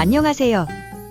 안녕하세요.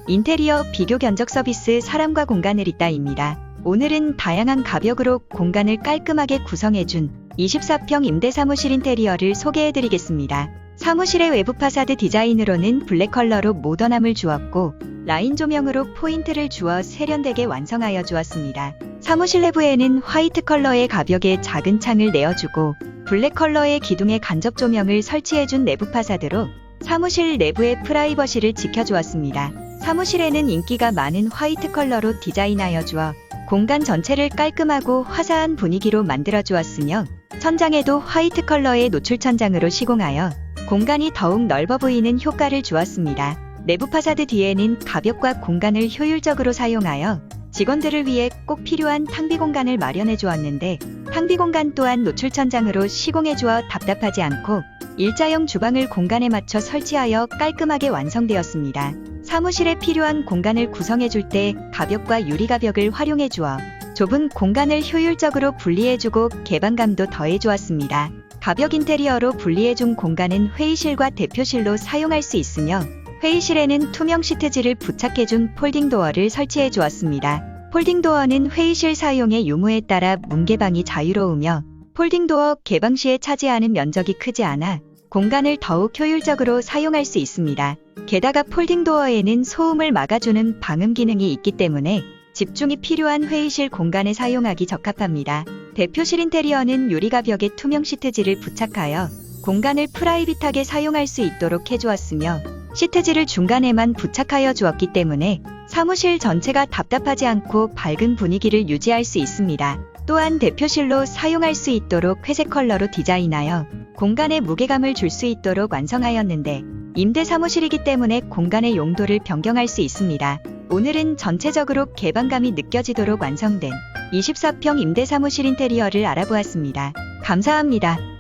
인테리어 비교 견적 서비스 사람과 공간을 있다입니다. 오늘은 다양한 가격으로 공간을 깔끔하게 구성해준 24평 임대 사무실 인테리어를 소개해드리겠습니다. 사무실의 외부 파사드 디자인으로는 블랙 컬러로 모던함을 주었고 라인 조명으로 포인트를 주어 세련되게 완성하여 주었습니다. 사무실 내부에는 화이트 컬러의 가벽에 작은 창을 내어주고 블랙 컬러의 기둥에 간접 조명을 설치해준 내부 파사드로 사무실 내부의 프라이버시를 지켜주었습니다. 사무실에는 인기가 많은 화이트 컬러로 디자인하여 주어 공간 전체를 깔끔하고 화사한 분위기로 만들어 주었으며 천장에도 화이트 컬러의 노출 천장으로 시공하여 공간이 더욱 넓어 보이는 효과를 주었습니다. 내부 파사드 뒤에는 가벽과 공간을 효율적으로 사용하여 직원들을 위해 꼭 필요한 탕비 공간을 마련해 주었는데 탕비 공간 또한 노출 천장으로 시공해 주어 답답하지 않고 일자형 주방을 공간에 맞춰 설치하여 깔끔하게 완성되었습니다. 사무실에 필요한 공간을 구성해 줄 때 가벽과 유리 가벽을 활용해 주어 좁은 공간을 효율적으로 분리해 주고 개방감도 더해 주었습니다. 가벽 인테리어로 분리해 준 공간은 회의실과 대표실로 사용할 수 있으며 회의실에는 투명 시트지를 부착해준 폴딩 도어를 설치해 주었습니다. 폴딩 도어는 회의실 사용의 유무에 따라 문개방이 자유로우며 폴딩 도어 개방 시에 차지하는 면적이 크지 않아 공간을 더욱 효율적으로 사용할 수 있습니다. 게다가 폴딩 도어에는 소음을 막아주는 방음 기능이 있기 때문에 집중이 필요한 회의실 공간에 사용하기 적합합니다. 대표실 인테리어는 유리 가벽에 투명 시트지를 부착하여 공간을 프라이빗하게 사용할 수 있도록 해주었으며 시트지를 중간에만 부착하여 주었기 때문에 사무실 전체가 답답하지 않고 밝은 분위기를 유지할 수 있습니다. 또한 대표실로 사용할 수 있도록 회색 컬러로 디자인하여 공간에 무게감을 줄 수 있도록 완성하였는데 임대 사무실이기 때문에 공간의 용도를 변경할 수 있습니다. 오늘은 전체적으로 개방감이 느껴지도록 완성된 24평 임대 사무실 인테리어를 알아보았습니다. 감사합니다.